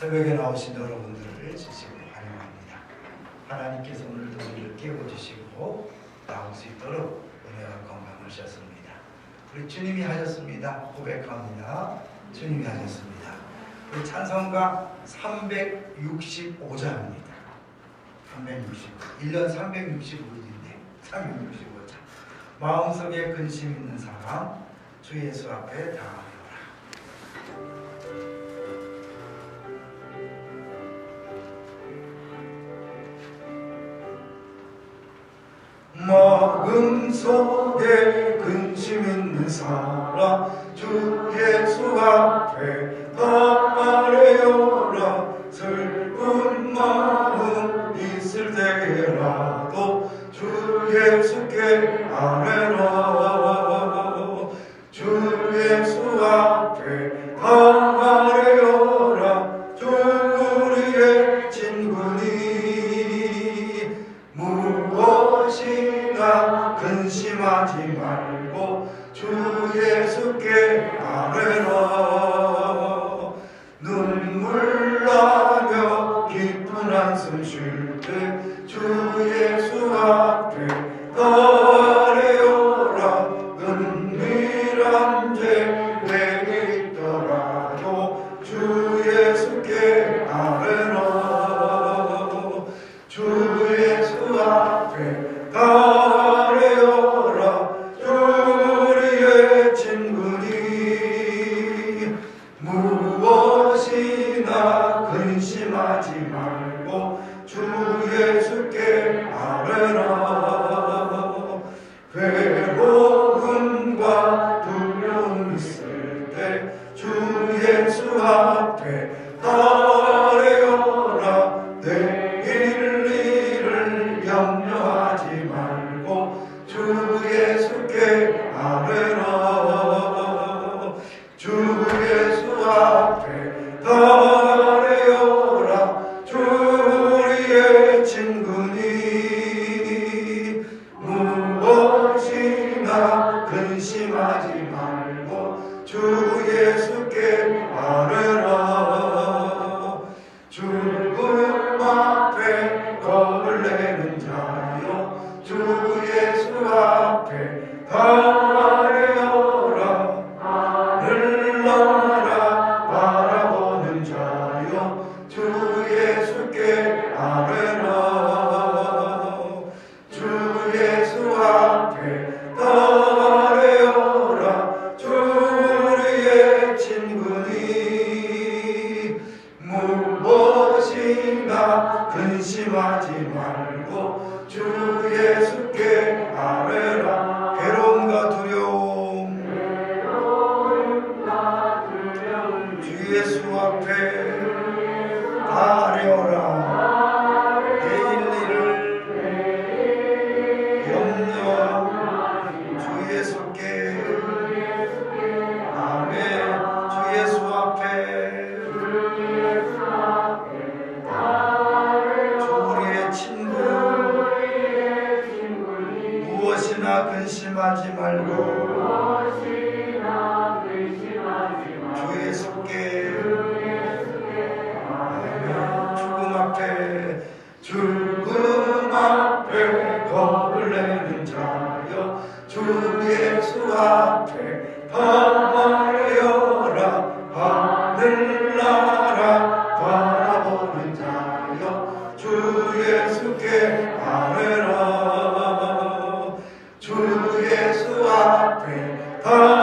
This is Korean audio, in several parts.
새벽에 나오신 여러분들을 진심으로 환영합니다. 하나님께서 오늘도 우리를 깨워주시고 나올 수 있도록 은혜와 건강을 주셨습니다. 우리 주님이 하셨습니다. 고백합니다. 주님이 하셨습니다. 우리 찬성가 365장입니다. 365. 1년 365일인데 365장. 마음속에 근심 있는 사람 주 예수 앞에 다 사랑 To our pray,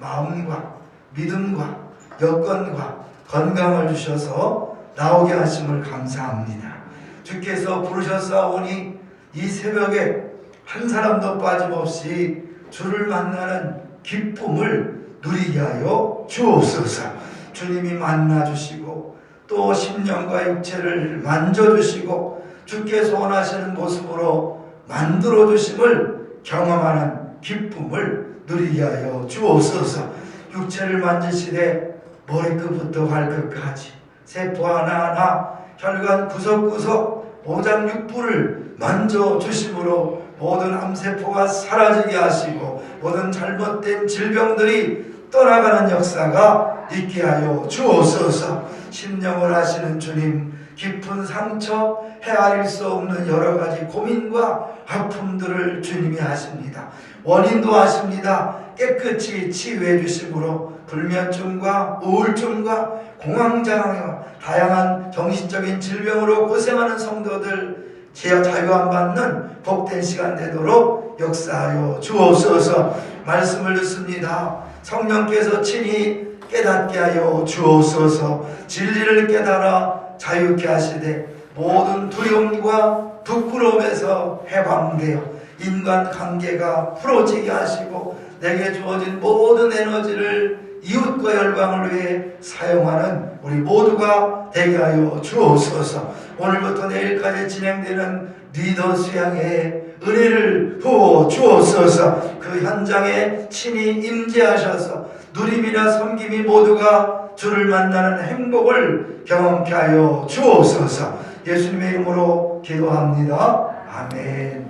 마음과 믿음과 여건과 건강을 주셔서 나오게 하심을 감사합니다. 주께서 부르셨사오니 이 새벽에 한 사람도 빠짐없이 주를 만나는 기쁨을 누리게 하여 주옵소서. 주님이 만나주시고 또 심령과 육체를 만져주시고 주께서 원하시는 모습으로 만들어주심을 경험하는 기쁨을 누리게 하여 주옵소서. 육체를 만지시되 머리끝부터 발끝까지 세포 하나하나 혈관 구석구석 오장육부를 만져 주심으로 모든 암세포가 사라지게 하시고 모든 잘못된 질병들이 떠나가는 역사가 있게 하여 주옵소서. 심령을 하시는 주님 깊은 상처 헤아릴 수 없는 여러 가지 고민과 아픔들을 주님이 하십니다. 원인도 하십니다. 깨끗이 치유해 주심으로 불면증과 우울증과 공황장애와 다양한 정신적인 질병으로 고생하는 성도들 제어 자유함 받는 복된 시간 되도록 역사하여 주옵소서 말씀을 듣습니다. 성령께서 친히 깨닫게 하여 주옵소서 진리를 깨달아 자유케 하시되 모든 두려움과 부끄러움에서 해방되어 인간 관계가 풀어지게 하시고 내게 주어진 모든 에너지를 이웃과 열방을 위해 사용하는 우리 모두가 되게 하여 주옵소서. 오늘부터 내일까지 진행되는 리더 수양의 은혜를 부어 주옵소서. 그 현장에 친히 임재하셔서 누림이나 섬김이 모두가 주를 만나는 행복을 경험케 하여 주옵소서. 예수님의 이름으로 기도합니다. 아멘.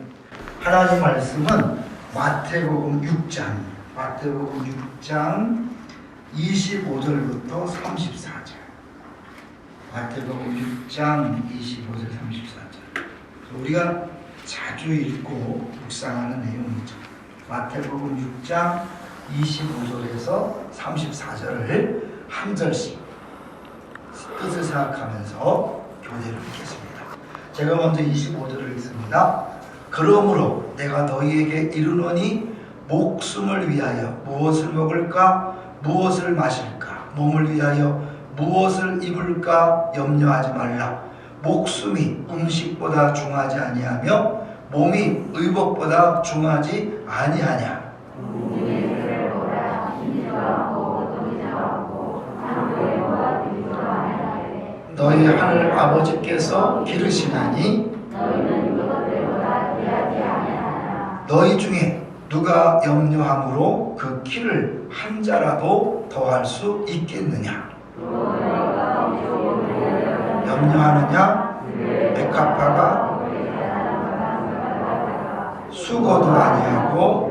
하나님 말씀은 마태복음 6장, 마태복음 6장 25절부터 34절. 마태복음 6장 25절 34절. 우리가 자주 읽고 묵상하는 내용이죠. 마태복음 6장 25절에서 34절을 한 절씩 뜻을 생각하면서 교대를 읽겠습니다. 제가 먼저 25절을 읽습니다. 그러므로 내가 너희에게 이르노니 목숨을 위하여 무엇을 먹을까 무엇을 마실까 몸을 위하여 무엇을 입을까 염려하지 말라 목숨이 음식보다 중하지 아니하며 몸이 의복보다 중하지 아니하냐? 너희 하늘 아버지께서 기르시나니? 너희 중에 누가 염려함으로 그 키를 한 자라도 더할 수 있겠느냐 염려하느냐? 백합화가 수고도 아니하고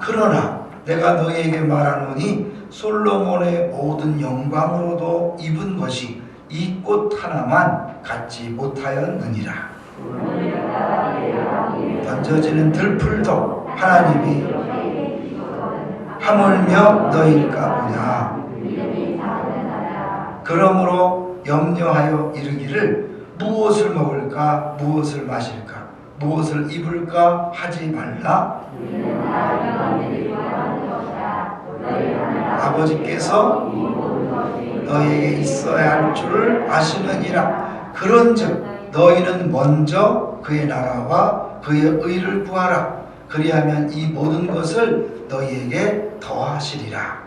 그러나 내가 너희에게 말하노니 솔로몬의 모든 영광으로도 입은 것이 이 꽃 하나만 갖지 못하였느니라. 던져지는 들풀도 하나님이 하물며 너희일까 보냐 그러므로 염려하여 이르기를 무엇을 먹을까 무엇을 마실까 무엇을 입을까 하지 말라. 아버지께서 너희에게 있어야 할 줄을 아시느니라. 그런즉 너희는 먼저 그의 나라와 그의 의를 구하라. 그리하면 이 모든 것을 너희에게 더하시리라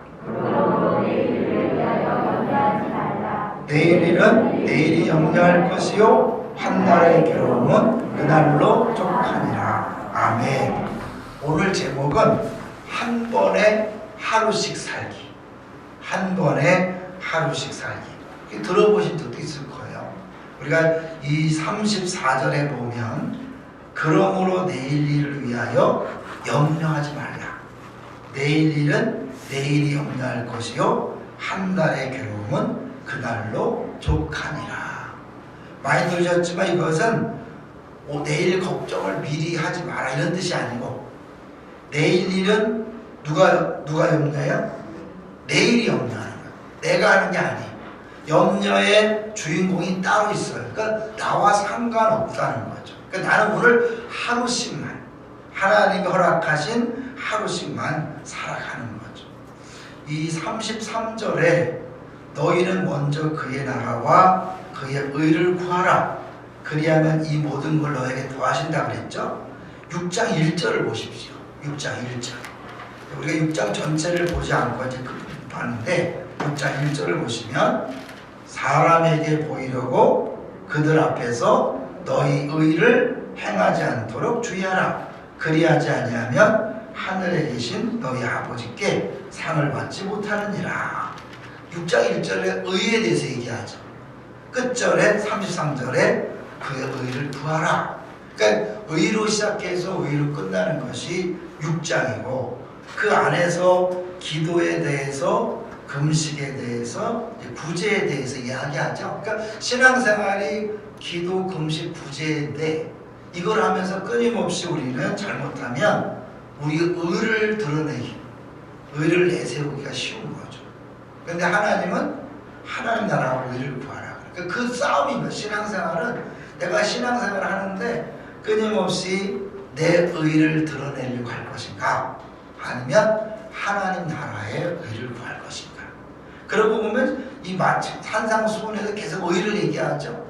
내일 일은 내일이 염려할 것이요. 한 날의 괴로움은 그날로 족하니라. 아멘. 오늘 제목은 한 번에 하루씩 살기. 한 번에 하루씩 살기. 들어보신 적도 있을 거예요. 우리가 이 34절에 보면 그러므로 내일 일을 위하여 염려하지 말라. 내일 일은 내일이 염려할 것이요. 한 달의 괴로움은 그날로 족하니라 많이 들으셨지만 이것은 오, 내일 걱정을 미리 하지 마라 이런 뜻이 아니고 내일 일은 누가 누가 염려해요? 내일이 염려하는 거야. 내가 하는 게 아니. 염려의 주인공이 따로 있어요. 그러니까 나와 상관없다는 거죠. 그러니까 나는 오늘 하루씩만 하나님이 허락하신 하루씩만 살아가는 거죠. 이 33절에 너희는 먼저 그의 나라와 그의 의를 구하라. 그리하면 이 모든 걸 너에게 더하신다 그랬죠? 6장 1절을 보십시오. 6장 1절. 우리가 6장 전체를 보지 않고 이제 그 봤는데 6장 1절을 보시면 사람에게 보이려고 그들 앞에서 너희 의를 행하지 않도록 주의하라. 그리하지 아니하면 하늘에 계신 너희 아버지께 상을 받지 못하느니라. 6장 1절에 의에 대해서 얘기하죠. 끝절에 33절에 그의 의를 구하라. 그러니까 의로 시작해서 의로 끝나는 것이 6장이고 그 안에서 기도에 대해서 금식에 대해서 구제에 대해서 이야기하죠. 그러니까 신앙생활이 기도, 금식, 구제인데 이걸 하면서 끊임없이 우리는 잘못하면 우리 의를 드러내기, 의를 내세우기가 쉬운. 그 런데 하나님은 하나님 나라와 의를 구하라. 그러니까 그 싸움인 거 신앙생활은 내가 신앙생활을 하는데 끊임없이 내 의를 드러내려고 할 것인가? 아니면 하나님 나라의 의를 구할 것인가? 그러고 보면 이 산상수훈에서 계속 의를 얘기하죠.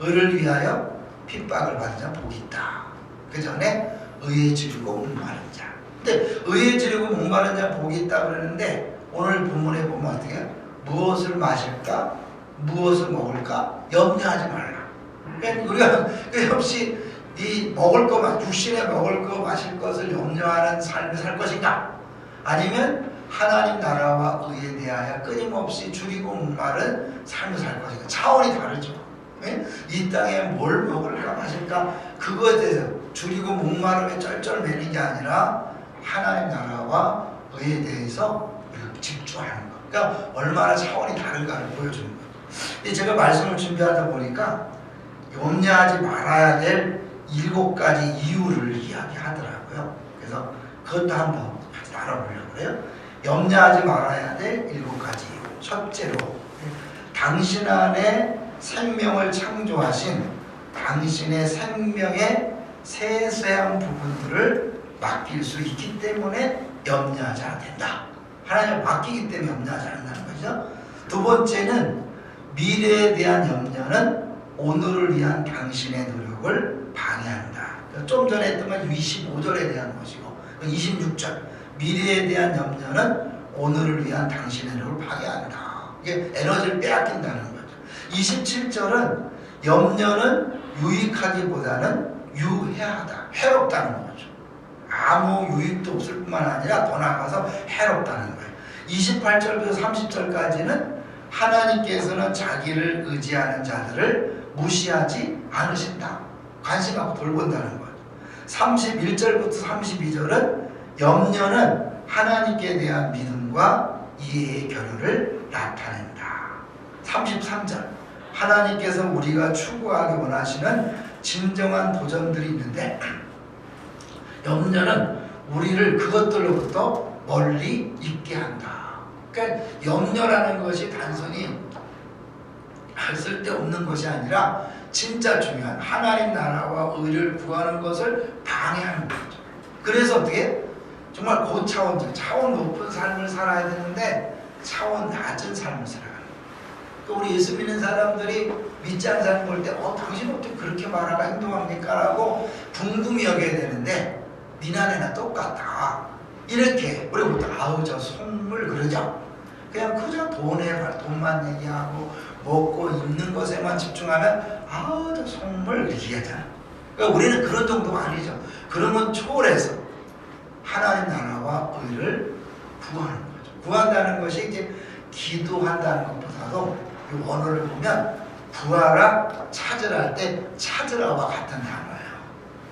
의를 위하여 핍박을 받은 자 복이 있다. 그 전에 의에 지르고 목마른 자. 근데 의에 지르고 목마른 자 복이 있다 그러는데 오늘 본문에 보면 어떻게? 무엇을 마실까? 무엇을 먹을까? 염려하지 말라. 그러니까 우리가 끝없이 이 먹을 것만 육신에 먹을 것 마실 것을 염려하는 삶을 살 것인가? 아니면 하나님 나라와 의에 대하여 끊임없이 줄이고 목마른 삶을 살 것인가? 차원이 다르죠. 예? 이 땅에 뭘 먹을까 마실까 그거에 대해서 줄이고 목마름에 쩔쩔매는 게 아니라 하나님 나라와 의에 대해서 집중하는 것. 그러니까 얼마나 차원이 다른가를 보여주는 것. 제가 말씀을 준비하다 보니까 염려하지 말아야 될 일곱 가지 이유를 이야기하더라고요. 그래서 그것도 한번 같이 나눠보려고 해요. 염려하지 말아야 될 일곱 가지 이유. 첫째로 당신 안에 생명을 창조하신 당신의 생명의 세세한 부분들을 맡길 수 있기 때문에 염려하지 않아야 된다. 하나님 맡기기 때문에 염려하지 않는다는 거죠. 두 번째는 미래에 대한 염려는 오늘을 위한 당신의 노력을 방해한다. 좀 전에 했던 건 25절에 대한 것이고 26절 미래에 대한 염려는 오늘을 위한 당신의 노력을 방해한다. 이게 에너지를 빼앗긴다는 거죠. 27절은 염려는 유익하기보다는 유해하다. 해롭다는 거죠. 아무 유익도 없을 뿐만 아니라 더 나아가서 해롭다는 거예요. 28절부터 30절까지는 하나님께서는 자기를 의지하는 자들을 무시하지 않으신다. 관심하고 돌본다는 거죠. 31절부터 32절은 염려는 하나님께 대한 믿음과 이해의 결여를 나타낸다. 33절 하나님께서 우리가 추구하기 원하시는 진정한 도전들이 있는데 염려는 우리를 그것들로부터 멀리 있게 한다. 그러니까 염려라는 것이 단순히 쓸데없는 것이 아니라 진짜 중요한 하나님 나라와 의를 구하는 것을 방해하는 거죠. 그래서 어떻게 정말 고차원적 차원 높은 삶을 살아야 되는데 차원 낮은 삶을 살아가는 거예요. 또 우리 예수 믿는 사람들이 믿지 않는 사람 볼 때 어, 당신 어떻게 그렇게 말하고 행동합니까? 라고 궁금히 여겨야 되는데 니나네나 똑같다. 이렇게 우리부터 아우 저 속물 그러죠. 그냥 그저 돈에 돈만 얘기하고 먹고 입는 것에만 집중하면 아우 저 속물 얘기하잖아. 그러니까 우리는 그런 정도가 아니죠. 그런 건 초월해서 하나님 나라와 의를 구하는 거죠. 구한다는 것이 이제 기도한다는 것보다도 이 원어를 보면 구하라 찾으라 할 때 찾으라와 같은 단어예요.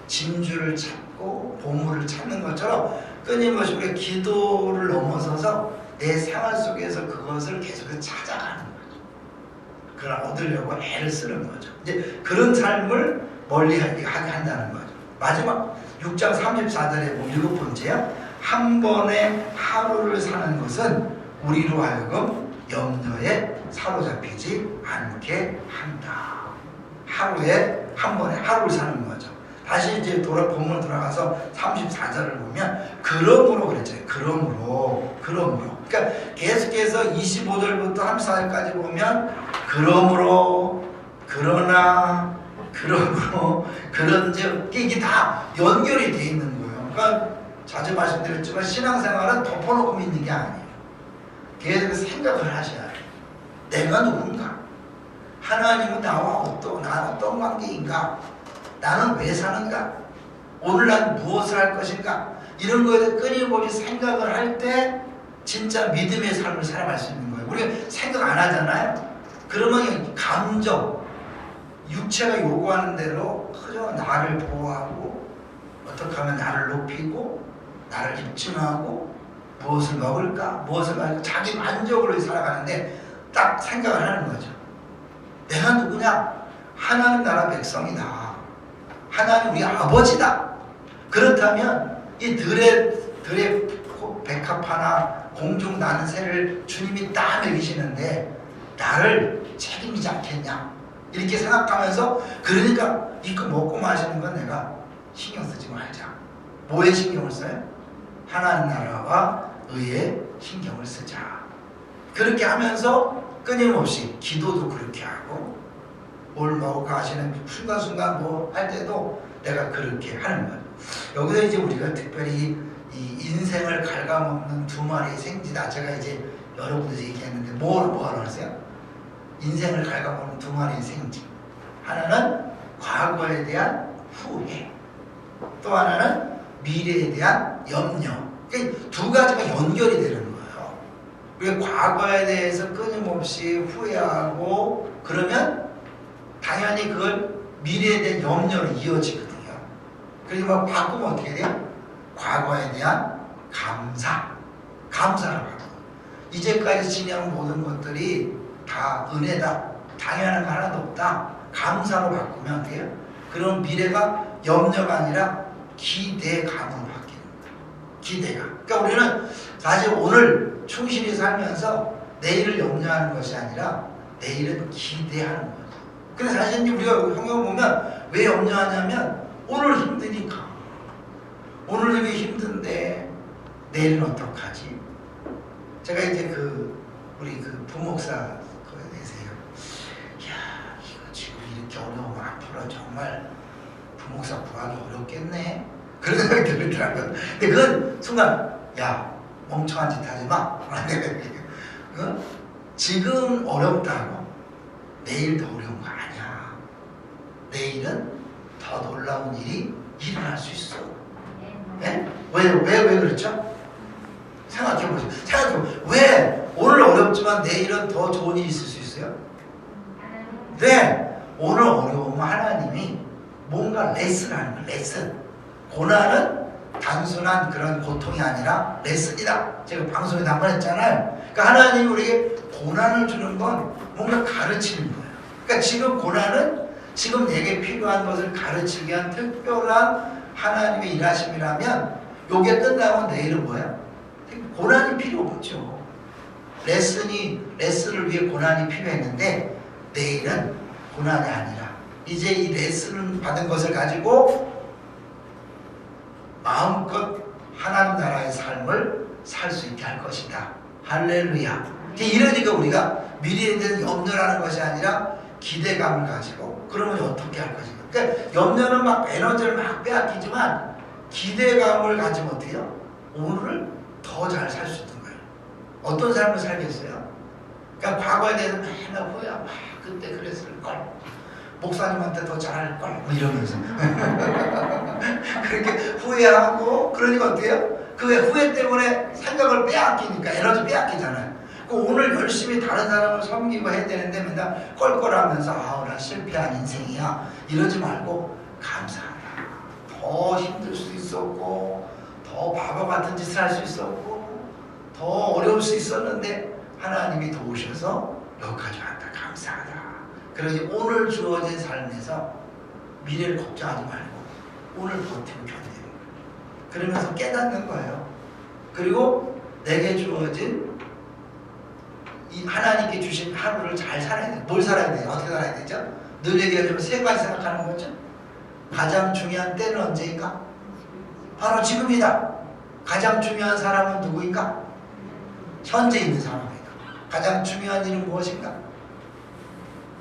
진주를 찾 고 보물을 찾는 것처럼 끊임없이 우리가 기도를 넘어서서 내 생활 속에서 그것을 계속해서 찾아가는 거죠. 그걸 얻으려고 애를 쓰는 거죠. 이제 그런 삶을 멀리 하게 한다는 거죠. 마지막 6장 34절에 보면 일곱 번째요. 한 번에 하루를 사는 것은 우리로 하여금 염려에 사로잡히지 않게 한다. 하루에 한 번에 하루를 사는 거죠. 다시 이제 돌아 본문 돌아가서 34절을 보면 그러므로 그랬잖아요. 그러므로 그러므로 그러니까 계속해서 25절부터 34절까지 보면 그러므로 그러나 그러므로 그런 즉 이게 다 연결이 돼 있는 거예요. 그러니까 자주 말씀드렸지만 신앙생활은 덮어놓고 믿는 게 아니에요. 계속 생각을 하셔야 돼요. 내가 누군가? 하나님은 나와 어떤 나 어떤 관계인가? 나는 왜 사는가? 오늘 난 무엇을 할 것인가? 이런 거에 끊임없이 생각을 할 때 진짜 믿음의 삶을 살아갈 수 있는 거예요. 우리가 생각 안 하잖아요. 그러면 감정, 육체가 요구하는 대로 그저 나를 보호하고 어떻게 하면 나를 높이고 나를 입증하고 무엇을 먹을까 무엇을 말까 자기 위해 살아가는데 딱 생각을 하는 거죠. 내가 누구냐? 하나님 나라 백성이다. 하나님 우리 아버지다. 그렇다면 이 들의 들의 백합화나 공중 나는 새를 주님이 딱 먹이시는데 나를 책임지지 않겠냐? 이렇게 생각하면서 그러니까 이거 먹고 마시는 건 내가 신경 쓰지 말자. 뭐에 신경을 써요? 하나님 나라와 의에 신경을 쓰자. 그렇게 하면서 끊임없이 기도도 그렇게 하고 뭘 먹을까 하시는 순간순간 뭐 할 때도 내가 그렇게 하는 거예요. 여기서 이제 우리가 특별히 이 인생을 갉아먹는 두 마리의 생쥐다. 제가 이제 여러분들 얘기했는데 뭘 뭐하러 하세요? 인생을 갉아먹는 두 마리의 생쥐. 하나는 과거에 대한 후회. 또 하나는 미래에 대한 염려. 두 가지가 연결이 되는 거예요. 우리가 과거에 대해서 끊임없이 후회하고 그러면 당연히 그걸 미래에 대한 염려로 이어지거든요. 그래서 막 바꾸면 어떻게 돼요? 과거에 대한 감사. 감사를 하고. 이제까지 지내온 모든 것들이 다 은혜다. 당연한 거 하나도 없다. 감사로 바꾸면 어때요? 그런 미래가 염려가 아니라 기대감으로 바뀌는 거예요. 기대감. 그러니까 우리는 사실 오늘 충실히 살면서 내일을 염려하는 것이 아니라 내일은 기대하는 거예요. 근데 사실 우리가 성경 보면 왜 염려하냐면 오늘 힘드니까. 오늘 이게 힘든데 내일은 어떡하지? 제가 이제 그 우리 그 부목사 거에 대해서요. 야 이거 지금 이렇게 어려우면 앞으로 정말 부목사 구하기 어렵겠네. 그런 생각이 들더라고요. 근데 그건 순간 야 멍청한 짓 하지 마. 어? 지금 어렵다고 내일 더 어려운 거 아니야. 내일은 더 놀라운 일이 일어날 수 있어. 네? 왜, 왜, 왜 그렇죠? 생각해보세요. 생각해보세요. 왜 오늘 어렵지만 내일은 더 좋은 일이 있을 수 있어요? 네. 오늘 어려우면 하나님이 뭔가 레슨을 하는 거예요. 레슨. 고난은 단순한 그런 고통이 아니라 레슨이다. 제가 방송에도 한번 했잖아요. 그러니까 하나님이 우리에게 고난을 주는 건 뭔가 가르치는 거예요. 그러니까 지금 고난은 지금 내게 필요한 것을 가르치기 위한 특별한 하나님의 일하심이라면 요게 끝나면 내일은 뭐야? 고난이 필요 없죠. 레슨이 레슨을 위해 고난이 필요했는데 내일은 고난이 아니라 이제 이 레슨을 받은 것을 가지고 마음껏 하나님 나라의 삶을 살 수 있게 할 것이다. 할렐루야. 이러니까 우리가 미래에 대한 염려라는 것이 아니라 기대감을 가지고 그러면 어떻게 할 것인가. 그러니까 염려는 막 에너지를 막 빼앗기지만 기대감을 가지면 어때요? 오늘을 더 잘 살 수 있는 거예요. 어떤 삶을 살겠어요? 그러니까 과거에 대해서 맨날 후회하고 아, 그때 그랬을 걸. 목사님한테 더 잘할 걸. 뭐 이러면서. 그렇게 후회하고 그러니까 어때요? 그 후회 때문에 생각을 빼앗기니까 에너지 빼앗기잖아요. 그 오늘 열심히 다른 사람을 섬기고 해야 되는데 맨날 껄껄하면서 아우 나 실패한 인생이야 이러지 말고 감사하다. 더 힘들 수 있었고 더 바보 같은 짓을 할 수 있었고 더 어려울 수 있었는데 하나님이 도우셔서 여기까지 왔다 감사하다. 그러니 오늘 주어진 삶에서 미래를 걱정하지 말고 오늘 버티고 견디는 거예요. 그러면서 깨닫는 거예요. 그리고 내게 주어진 이 하나님께 주신 하루를 잘 살아야 돼. 뭘 살아야 돼? 어떻게 살아야 되죠? 늘 얘기하자면 세 가지 생각하는 거죠. 가장 중요한 때는 언제인가? 바로 지금이다. 가장 중요한 사람은 누구인가? 현재 있는 사람이다. 가장 중요한 일은 무엇인가?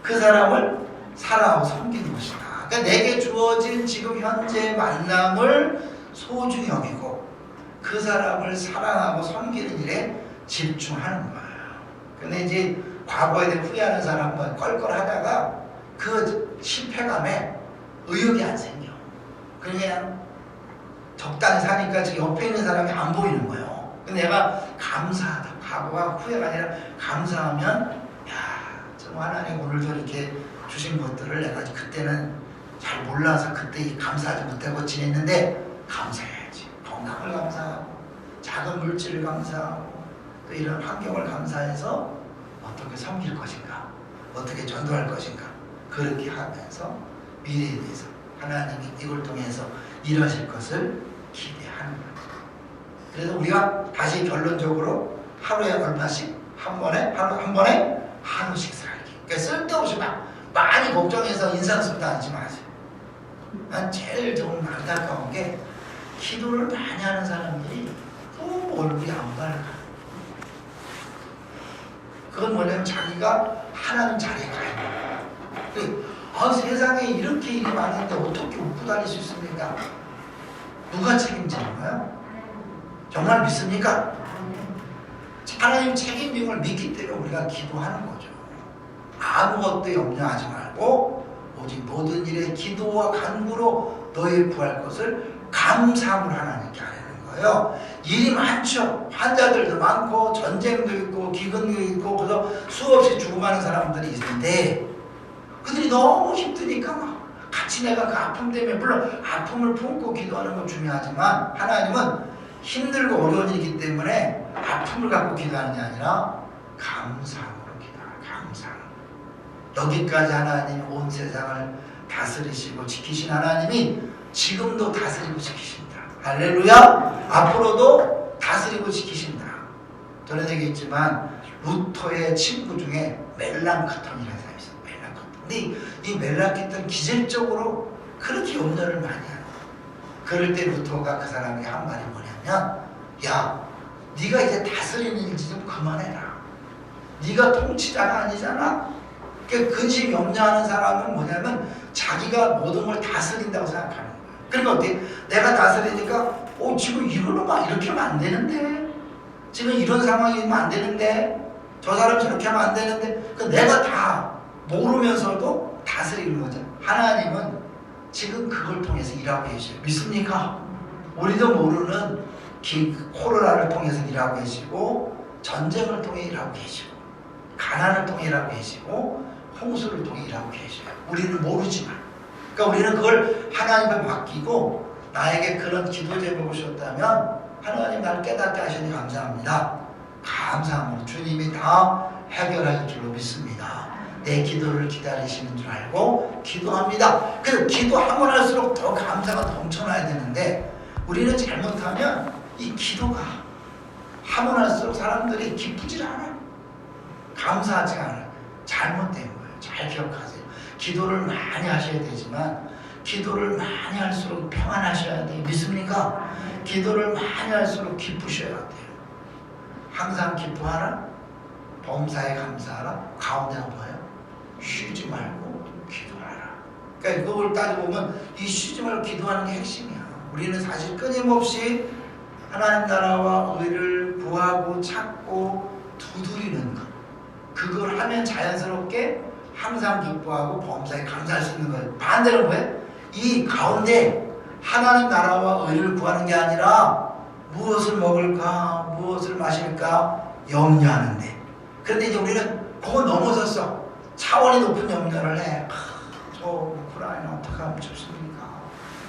그 사람을 사랑하고 섬기는 것이다. 그러니까 내게 주어진 지금 현재 만남을 소중히 여기고 그 사람을 사랑하고 섬기는 일에 집중하는 거예요. 근데 이제 과거에 대해 후회하는 사람은 껄껄하다가 그 실패감에 의욕이 안 생겨. 그냥 적당히 사니까 지금 옆에 있는 사람이 안 보이는 거예요. 근데 내가 감사하다. 과거가 후회가 아니라 감사하면 야, 저 하나님 오늘 저렇게 주신 것들을 내가 그때는 잘 몰라서 그때 감사하지 못하고 지냈는데 감사해야지. 건강을 감사하고 작은 물질을 감사하고 또 이런 환경을 감사해서 어떻게 섬길 것인가 어떻게 전도할 것인가 그렇게 하면서 미래에 대해서 하나님이 이걸 통해서 일하실 것을 기대하는 거예요. 그래서 우리가 다시 결론적으로 하루에 얼마씩 한 번에 하루 한 번에 한우씩 살기. 그러니까 쓸데없이 막 많이 걱정해서 인상습도 하지 마세요. 난 제일 좀 안타까운 게 기도를 많이 하는 사람들이 너무 얼굴이 안 밝아. 그건 뭐냐면 자기가 하나님 자리에 가 있는 거야. 그, 아, 세상에 이렇게 일이 많은데 어떻게 웃고 다닐 수 있습니까? 누가 책임지는 거야? 정말 믿습니까? 하나님 책임진 걸 믿기 때문에 우리가 기도하는 거죠. 아무것도 염려하지 말고 오직 모든 일에 기도와 간구로 너희 구할 것을 감사함을 하나님께 하라는 거예요. 일이 많죠. 환자들도 많고 전쟁도 있고 기근도 있고 그래서 수없이 죽어가는 사람들이 있는데 그들이 너무 힘드니까 막 같이 내가 그 아픔 때문에 물론 아픔을 품고 기도하는 건 중요하지만 하나님은 힘들고 어려운 일이기 때문에 아픔을 갖고 기도하는 게 아니라 감사함으로 기도하라 감사함 여기까지 하나님 온 세상을 다스리시고 지키신 하나님이 지금도 다스리고 지키신다 할렐루야. 앞으로도 다스리고 지키신다. 저는 얘기했지만 루터의 친구 중에 멜랑카톤이라는 사람이 있어요. 멜랑카톤 이, 이 멜랑카톤 기질적으로 그렇게 염려를 많이 하는 그럴 때 루터가 그 사람에게 한 말이 뭐냐면 야 네가 이제 다스리는 일좀 그만해라. 네가 통치자가 아니잖아. 그 근심 염려하는 사람은 뭐냐면 자기가 모든 걸 다스린다고 생각하는 그러니까 어떻게 내가 다스리니까 어 지금 이걸로 막 이렇게 하면 안 되는데 지금 이런 상황이면 안 되는데 저 사람 저렇게 하면 안 되는데 그 내가 다 모르면서도 다스리는 거죠 하나님은 지금 그걸 통해서 일하고 계셔요. 믿습니까? 우리도 모르는 기, 코로나를 통해서 일하고 계시고 전쟁을 통해 일하고 계시고 가난을 통해 일하고 계시고 홍수를 통해 일하고 계셔요. 우리는 모르지만 그러니까 우리는 그걸 하나님께 맡기고 나에게 그런 기도 제목을 주셨다면 하나님 나를 깨닫게 하시니 감사합니다. 감사함으로 주님이 다 해결할 줄로 믿습니다. 내 기도를 기다리시는 줄 알고 기도합니다. 그래서 기도하면 할수록 더 감사가 넘쳐나야 되는데 우리는 잘못하면 이 기도가 하면 할수록 사람들이 기쁘질 않아. 감사하지 않아. 잘못된 거예요. 잘 기억하세요. 기도를 많이 하셔야 되지만 기도를 많이 할수록 평안하셔야 돼요. 믿습니까? 기도를 많이 할수록 기쁘셔야 돼요. 항상 기뻐하라. 범사에 감사하라. 가운데가 뭐예요? 쉬지 말고 기도하라. 그러니까 그걸 따져보면 이 쉬지 말고 기도하는 게 핵심이야. 우리는 사실 끊임없이 하나님 나라와 의를 구하고 찾고 두드리는 것. 그걸 하면 자연스럽게 항상 기뻐하고 범사에 감사할 수 있는 거예요. 반대로 뭐예요? 이 가운데 하나님 나라와 의를 구하는 게 아니라 무엇을 먹을까, 무엇을 마실까 염려하는데. 그런데 이제 우리는 그거 넘어섰어. 차원이 높은 염려를 해. 아, 저 우크라이나 어떻게 하면 좋습니까?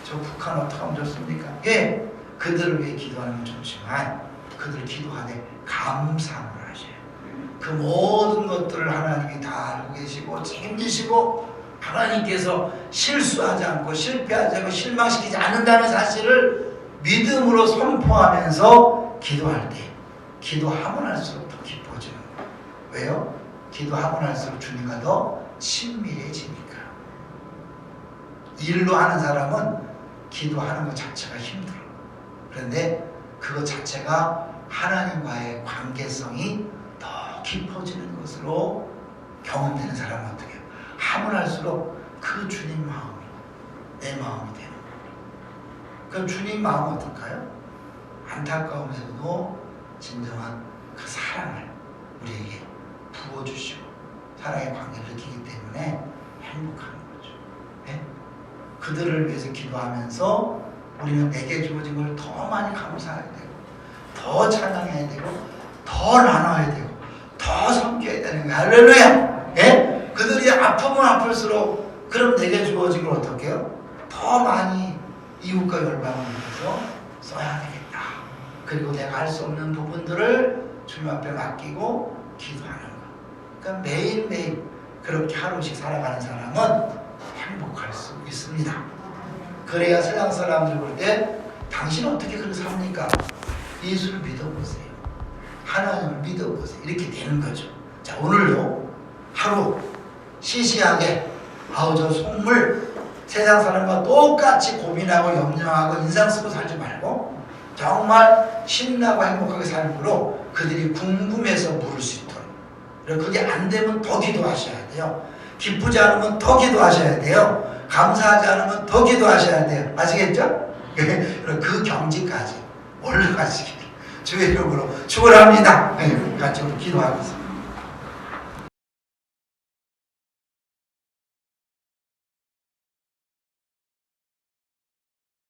저 북한 어떻게 하면 좋습니까? 예, 그들을 위해 기도하는 건 좋지만 그들 기도하되 하셔요. 그 모든 것들을 하나님이 다 알고 계시고 책임지시고 하나님께서 실수하지 않고 실패하지 않고 실망시키지 않는다는 사실을 믿음으로 선포하면서 기도할 때 기도하면 할수록 더 거예요. 왜요? 기도하고 날수록 주님과 더 친밀해지니까. 일로 하는 사람은 기도하는 것 자체가 힘들어. 그런데 그것 자체가 하나님과의 관계성이 더 깊어지는 것으로 경험되는 사람은 어떻게 해요? 하면 할수록 그 주님 마음이 내 마음이 되는 거예요. 그럼 주님 마음은 어떨까요? 안타까우면서도 진정한 그 사랑을 우리에게 부어주시고 사랑의 관계를 느끼기 때문에 행복한 거죠. 네? 그들을 위해서 기도하면서 우리는 내게 주어진 걸 더 많이 감사해야 되고 더 찬양해야 되고 더 나눠야 되고 더 섬겨야 되는 거야. 할렐루야! 예? 그들이 아프면 아플수록 그럼 내게 주어진 걸 어떻게 해요? 더 많이 이웃과 열방을 위해서 써야 되겠다. 그리고 내가 할 수 없는 부분들을 주님 앞에 맡기고 기도하는 거. 그러니까 매일매일 그렇게 하루씩 살아가는 사람은 행복할 수 있습니다. 그래야 세상 사람들 볼 때 당신은 어떻게 그렇게 삽니까? 예수를 믿어보세요. 하나님을 믿어보세요. 이렇게 되는 거죠. 자, 오늘도 하루 시시하게 아우 저 속물 세상 사람과 똑같이 고민하고 염려하고 인상 쓰고 살지 말고 정말 신나고 행복하게 삶으로 그들이 궁금해서 물을 수 있도록 그리고 그게 안 되면 더 기도하셔야 돼요. 기쁘지 않으면 더 기도하셔야 돼요. 감사하지 않으면 더 기도하셔야 돼요. 아시겠죠? 그 경지까지 올라가시길 주의 이름으로 축원합니다. 네, 같이 기도하겠습니다.